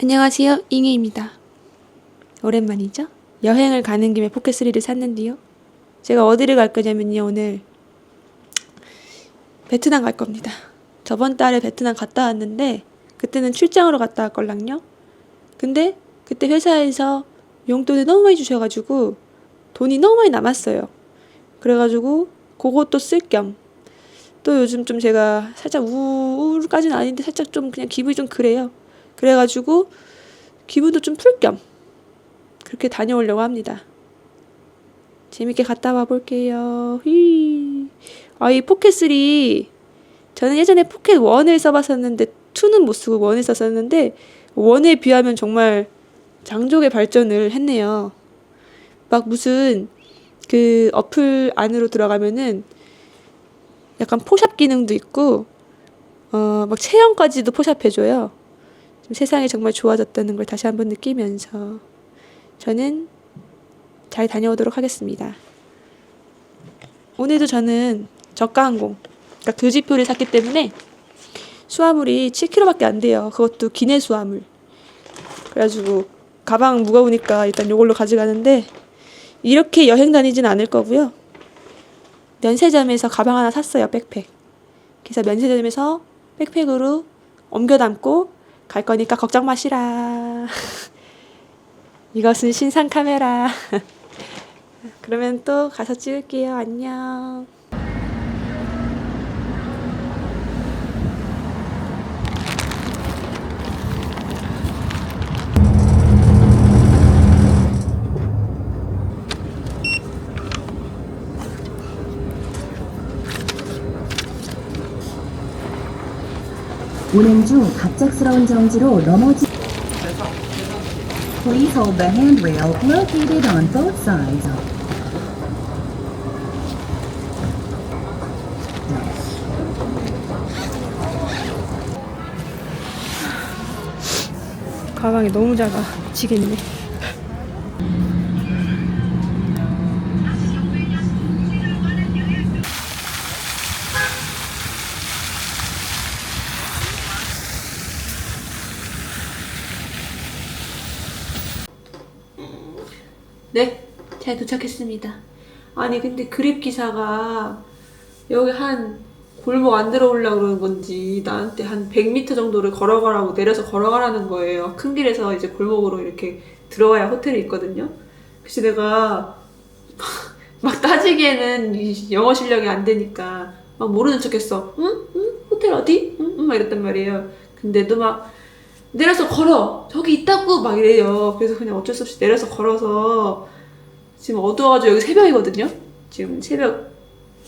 안녕하세요. 잉이입니다. 오랜만이죠? 여행을 가는 김에 포켓3를 샀는데요. 제가 어디를 갈 거냐면요, 오늘. 베트남 갈 겁니다. 저번 달에 베트남 갔다 왔는데, 그때는 출장으로 갔다 왔걸랑요? 근데, 그때 회사에서 용돈을 너무 많이 주셔가지고, 돈이 너무 많이 남았어요. 그래가지고, 그것도 쓸 겸, 또 요즘 좀 제가 살짝 우울까지는 아닌데, 살짝 좀 그냥 기분이 좀 그래요. 그래가지고 기분도 좀 풀 겸 그렇게 다녀오려고 합니다. 재밌게 갔다 와 볼게요. 휘. 아, 이 포켓 3 저는 예전에 포켓 1을 써봤었는데 2는 못 쓰고 1을 썼었는데 1에 비하면 정말 장족의 발전을 했네요. 막 무슨 그 어플 안으로 들어가면은 약간 포샵 기능도 있고 어 막 체형까지도 포샵해줘요. 좀 세상이 정말 좋아졌다는 걸 다시 한번 느끼면서 저는 잘 다녀오도록 하겠습니다. 오늘도 저는 저가 항공, 그러니까 교지표를 샀기 때문에 수화물이 7kg밖에 안 돼요. 그것도 기내 수화물. 그래가지고 가방 무거우니까 일단 이걸로 가져가는데 이렇게 여행 다니진 않을 거고요. 면세점에서 가방 하나 샀어요, 백팩. 그래서 면세점에서 백팩으로 옮겨 담고 갈 거니까 걱정 마시라. 이것은 신상 카메라. 그러면 또 가서 찍을게요. 안녕. 운행 중 갑작스러운 정지로 넘어지 Please hold the handrail located on both sides. 가방이 너무 작아. 미치겠네. 네, 잘 도착했습니다. 아니 근데 그랩 기사가 여기 한 골목 안 들어오려고 그러는 건지 나한테 한 100m 정도를 걸어가라고 내려서 걸어가라는 거예요. 큰 길에서 이제 골목으로 이렇게 들어가야 호텔이 있거든요. 그래서 내가 막 따지기에는 이 영어 실력이 안 되니까 막 모르는 척했어. 응? 응? 호텔 어디? 응? 응? 막 이랬단 말이에요. 근데도 막 내려서 걸어 저기 있다고 막 이래요. 그래서 그냥 어쩔 수 없이 내려서 걸어서 지금 어두워가지고 여기 새벽이거든요. 지금 새벽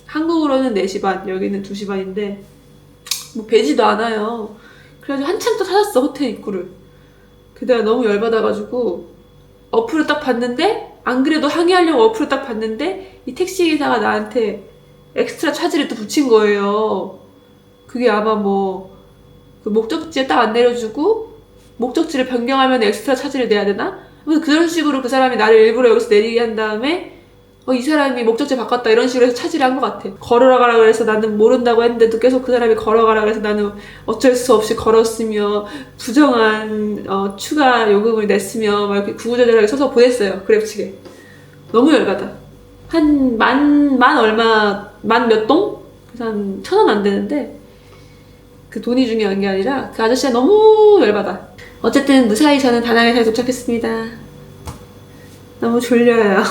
한국으로는 4시 반, 여기는 2시 반인데 뭐 배지도 않아요. 그래가지고 한참 또 찾았어 호텔 입구를. 그다가 너무 열받아가지고 어플을 딱 봤는데 안 그래도 항의하려고 어플을 딱 봤는데 이 택시 기사가 나한테 엑스트라 차지를 또 붙인 거예요. 그게 아마 뭐 그 목적지에 딱 안 내려주고 목적지를 변경하면 엑스트라 차지를 내야 되나? 그런 식으로 그 사람이 나를 일부러 여기서 내리게 한 다음에 어, 이 사람이 목적지 바꿨다 이런 식으로 해서 차지를 한 것 같아. 걸어가라 그래서 나는 모른다고 했는데도 계속 그 사람이 걸어가라 그래서 나는 어쩔 수 없이 걸었으며 부정한 어, 추가 요금을 냈으며 막 이렇게 구구절절하게 써서 보냈어요. 그랩 측에. 너무 열받아. 한 만, 만 얼마, 만 몇 동? 그래서 한 천 원 안 되는데 그 돈이 중요한 게 아니라 그 아저씨가 너무 열받아. 어쨌든 무사히 저는 다낭에 잘 도착했습니다. 너무 졸려요.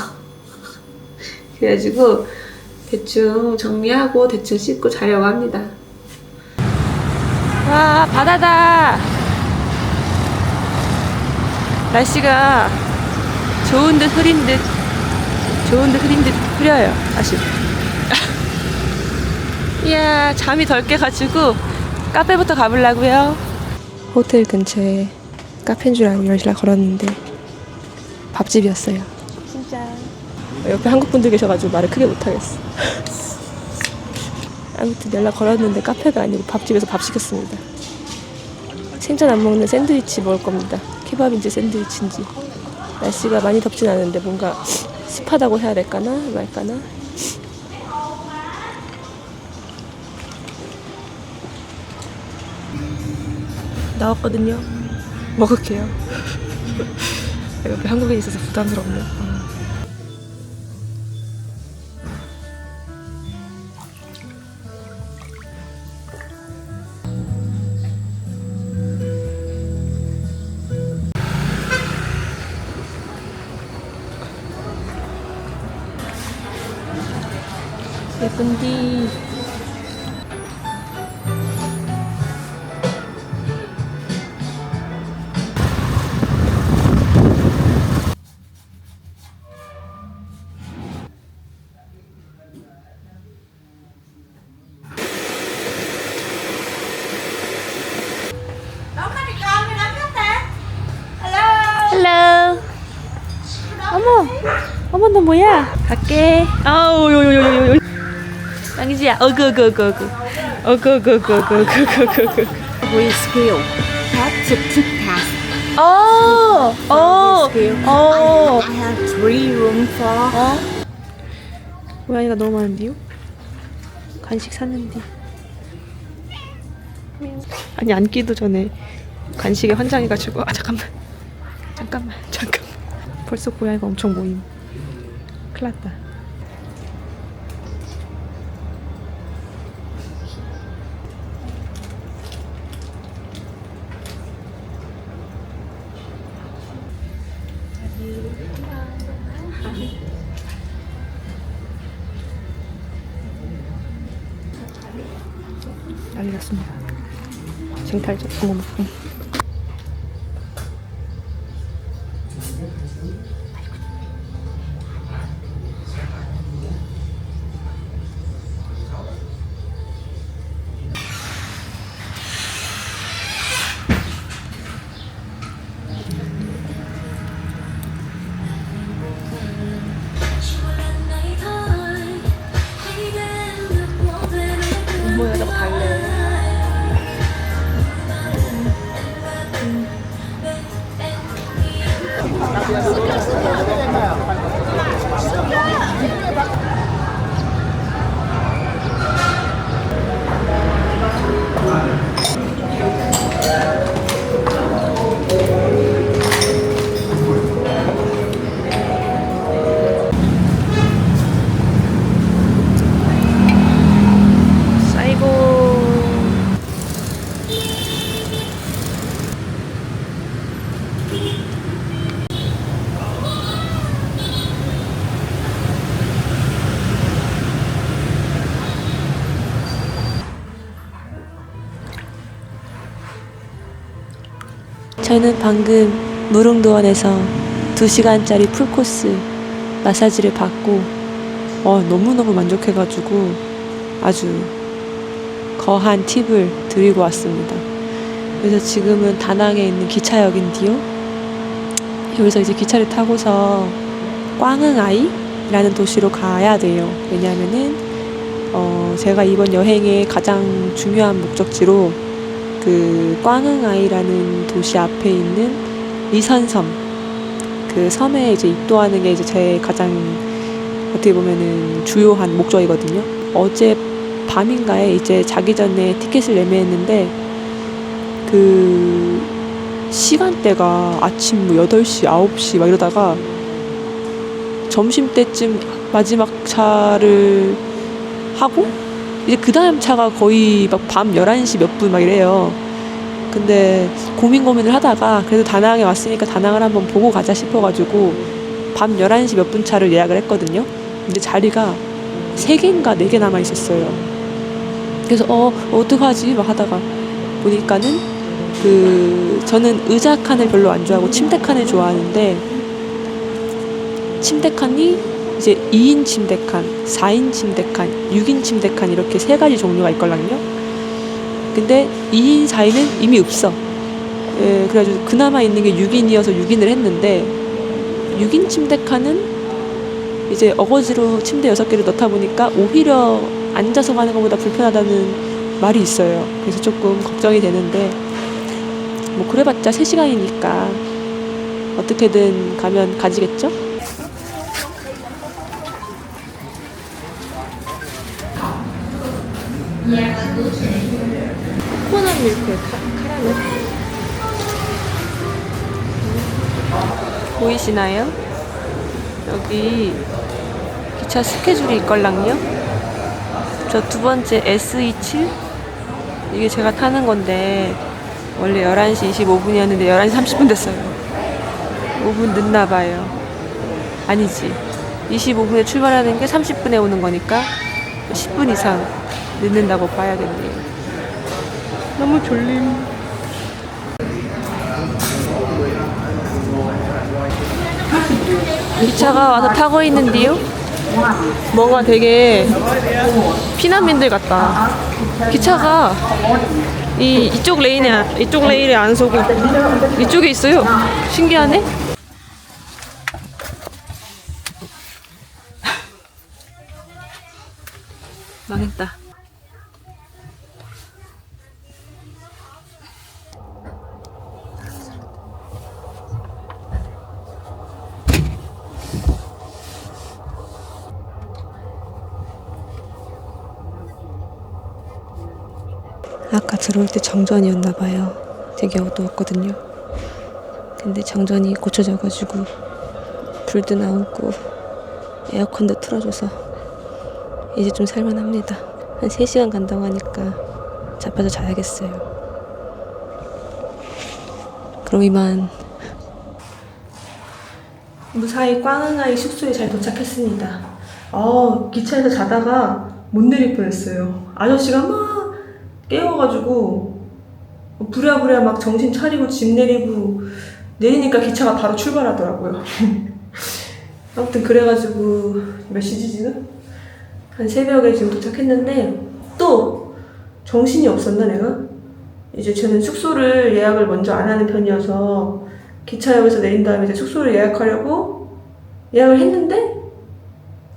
그래가지고 대충 정리하고 대충 씻고 자려고 합니다. 와 바다다. 날씨가 좋은 듯 흐린 듯 좋은 듯 흐린 듯 흐려요. 아쉽. 이야 잠이 덜 깨가지고 카페부터 가보려고요. 호텔 근처에 카페인 줄 알고 열심히 걸었는데 밥집이었어요. 진짜. 옆에 한국 분들 계셔가지고 말을 크게 못하겠어. 아무튼 연락 걸었는데 카페가 아니고 밥집에서 밥 시켰습니다. 생전 안 먹는 샌드위치 먹을 겁니다. 케밥인지 샌드위치인지. 날씨가 많이 덥진 않은데 뭔가 습하다고 해야 될까나 말까나. 나왔거든요. 먹을게요. 옆에 한국인 있어서 부담스럽네. 아. 예쁜디. 어머, 어머 너 뭐야? 갈게. 아우 요요요요요. 짱이지야. 어그 어그 어그 어그. 어그 어그 어그 어그 어그 어그 어그. Every skill. That's a tip task. 어, 어, skill. 어. I have three room for. 어? 고양이가 너무 많은데요? 간식 샀는데. 아니 앉기도 전에 간식에 환장해가지고 아 잠깐만 잠깐만 잠깐만 벌써 고양이가 엄청 모임. 큰일 났다. 난리 났습니다. 쟁탈전 어머머 저는 방금 무릉도원에서 2시간짜리 풀코스 마사지를 받고 어, 너무너무 만족해가지고 아주 거한 팁을 드리고 왔습니다. 그래서 지금은 다낭에 있는 기차역인데요. 여기서 이제 기차를 타고서 꽝흥아이라는 도시로 가야 돼요. 왜냐하면은 어, 제가 이번 여행의 가장 중요한 목적지로 그 꽝흥아이라는 도시 앞에 있는 리선섬 그 섬에 이제 입도하는 게 이제 제 가장 어떻게 보면은 주요한 목적이거든요. 어제 밤인가에 이제 자기 전에 티켓을 예매했는데 그 시간대가 아침 뭐 8시, 9시 막 이러다가 점심 때쯤 마지막 차를 하고 이제 그 다음 차가 거의 막 밤 11시 몇 분 막 이래요. 근데 고민 고민을 하다가 그래도 다낭에 왔으니까 다낭을 한번 보고 가자 싶어가지고 밤 11시 몇 분 차를 예약을 했거든요. 근데 자리가 3개인가 4개 남아 있었어요. 그래서 어 어떡하지 막 하다가 보니까는 그 저는 의자 칸을 별로 안 좋아하고 침대 칸을 좋아하는데 침대 칸이 이제 2인 침대 칸, 4인 침대 칸, 6인 침대 칸 이렇게 세 가지 종류가 있걸랑요. 근데 2인, 4인은 이미 없어. 예, 그래가지고 그나마 있는 게 6인이어서 6인을 했는데 6인 침대 칸은 이제 어거지로 침대 6개를 넣다 보니까 오히려 앉아서 가는 것보다 불편하다는 말이 있어요. 그래서 조금 걱정이 되는데 뭐 그래봤자 3시간이니까 어떻게든 가면 가지겠죠? 코코넛 밀크 카, 카라멜 보이시나요? 여기 기차 스케줄이 있걸랑요? 저 두 번째 SE7? 이게 제가 타는 건데 원래 11시 25분이었는데 11시 30분 됐어요. 5분 늦나 봐요. 아니지. 25분에 출발하는 게 30분에 오는 거니까 10분 이상 늦는다고 봐야겠네요. 너무 졸림. 기차가 와서 타고 있는데요. 뭔가 되게 피난민들 같다. 기차가 이 이쪽 레인에 안- 이쪽 레일에 안 서고 이쪽에 있어요. 신기하네. 망했다. 아까 들어올 때 정전이었나 봐요. 되게 어두웠거든요. 근데 정전이 고쳐져가지고 불도 나오고 에어컨도 틀어줘서 이제 좀 살만합니다. 한 3시간 간다고 하니까 잡혀서 자야겠어요. 그럼 이만 무사히 꽝은아이 숙소에 잘 도착했습니다. 어, 기차에서 자다가 못 내릴 뻔했어요. 아저씨가 막 깨워가지고 부랴부랴 막 정신 차리고 짐 내리고 내리니까 기차가 바로 출발하더라고요. 아무튼 그래가지고 몇 시지 지금? 한 새벽에 지금 도착했는데 또 정신이 없었나 내가? 이제 저는 숙소를 예약을 먼저 안 하는 편이어서 기차역에서 내린 다음에 이제 숙소를 예약하려고 예약을 했는데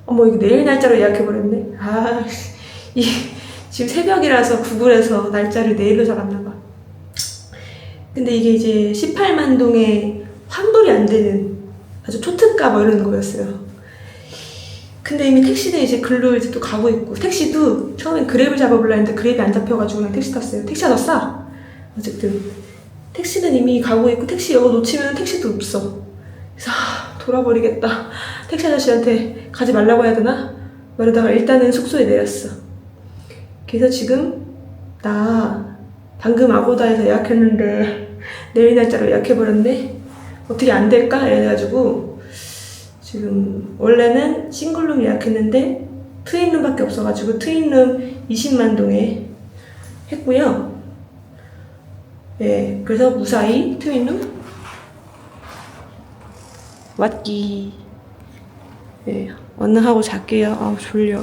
어머 이거 내일 날짜로 예약해버렸네 아 이, 지금 새벽이라서 구글에서 날짜를 내일로 잡았나 봐. 근데 이게 이제 18만 동에 환불이 안 되는 아주 초특가 뭐 이런 거였어요. 근데 이미 택시는 이제 글로 이제 또 가고 있고 택시도 처음엔 그랩을 잡아보려 했는데 그랩이 안 잡혀가지고 그냥 택시 탔어요. 택시가 더 싸. 어쨌든 택시는 이미 가고 있고 택시 이거 놓치면 택시도 없어. 그래서 아, 돌아버리겠다. 택시 아저씨한테 가지 말라고 해야 되나? 그러다가 일단은 숙소에 내렸어 그래서 지금 나 방금 아고다에서 예약했는데 내일 날짜로 예약해버렸네. 어떻게 안 될까? 이래가지고 지금 원래는 싱글룸 예약했는데 트윈룸밖에 없어가지고 트윈룸 20만 동에 했고요. 예, 그래서 무사히 트윈룸 왔기. 예, 얼른 하고 잘게요. 아우 졸려